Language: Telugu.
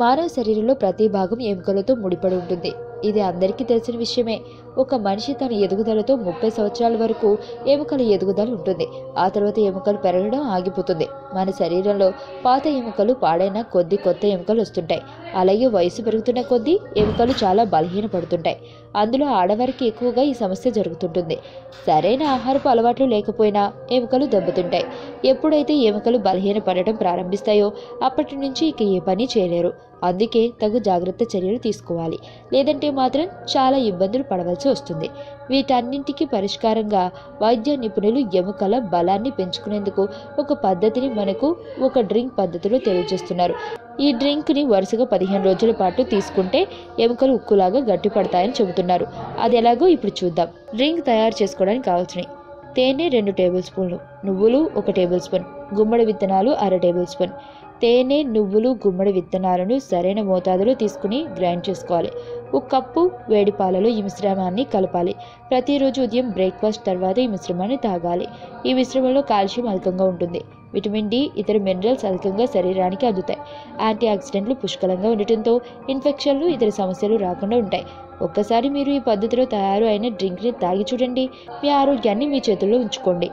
మానవ శరీరంలో ప్రతి భాగం ఎముకలతో ముడిపడి ఉంటుంది. ఇది అందరికీ తెలిసిన విషయమే. ఒక మనిషి తన ఎదుగుదలతో ముప్పై సంవత్సరాల వరకు ఎముకల ఎదుగుదల ఉంటుంది. ఆ తర్వాత ఎముకలు పెరగడం ఆగిపోతుంది. మన శరీరంలో పాత ఎముకలు పాడైన కొద్ది కొత్త ఎముకలు వస్తుంటాయి. అలాగే వయసు పెరుగుతున్న కొద్దీ ఎముకలు చాలా బలహీనపడుతుంటాయి. అందులో ఆడవారికి ఎక్కువగా ఈ సమస్య జరుగుతుంటుంది. సరైన ఆహారపు అలవాట్లు లేకపోయినా ఎముకలు దెబ్బతింటాయి. ఎప్పుడైతే ఎముకలు బలహీనపడటం ప్రారంభిస్తాయో అప్పటి నుంచి ఇక ఏ పని చేయలేరు. అందుకే తగు జాగ్రత్త చర్యలు తీసుకోవాలి. లేదంటే మాత్రం చాలా ఇబ్బందులు పడవలసి వస్తుంది. వీటన్నింటికి పరిష్కారంగా వైద్య నిపుణులు ఎముకల బలాన్ని పెంచుకునేందుకు ఒక పద్ధతిని మనకు ఒక డ్రింక్ పద్ధతిలో తెలియజేస్తున్నారు. ఈ డ్రింక్ని వరుసగా పదిహేను రోజుల పాటు తీసుకుంటే ఎముకలు ఉక్కులాగా గట్టిపడతాయని చెబుతున్నారు. అది ఎలాగో ఇప్పుడు చూద్దాం. డ్రింక్ తయారు చేసుకోవడానికి కావాల్సినవి తేనె రెండు టేబుల్ స్పూన్లు నువ్వులు ఒక టేబుల్ స్పూన్ గుమ్మడి విత్తనాలు అర టేబుల్ స్పూన్. తేనె నువ్వులు గుమ్మడి విత్తనాలను సరైన మోతాదులో తీసుకుని గ్రైండ్ చేసుకోవాలి. ఒక కప్పు వేడి పాలలో ఈ మిశ్రమాన్ని కలపాలి. ప్రతిరోజు ఉదయం బ్రేక్ఫాస్ట్ తర్వాత ఈ మిశ్రమాన్ని తాగాలి. ఈ మిశ్రమంలో కాల్షియం అధికంగా ఉంటుంది. విటమిన్ డి ఇతర మినరల్స్ అధికంగా శరీరానికి అందుతాయి. యాంటీ ఆక్సిడెంట్లు పుష్కలంగా ఉండటంతో ఇన్ఫెక్షన్లు ఇతర సమస్యలు రాకుండా ఉంటాయి. ఒక్కసారి మీరు ఈ పద్ధతిలో తయారు అయిన డ్రింక్ని తాగి చూడండి. మీ ఆరోగ్యాన్ని మీ చేతుల్లో ఉంచుకోండి.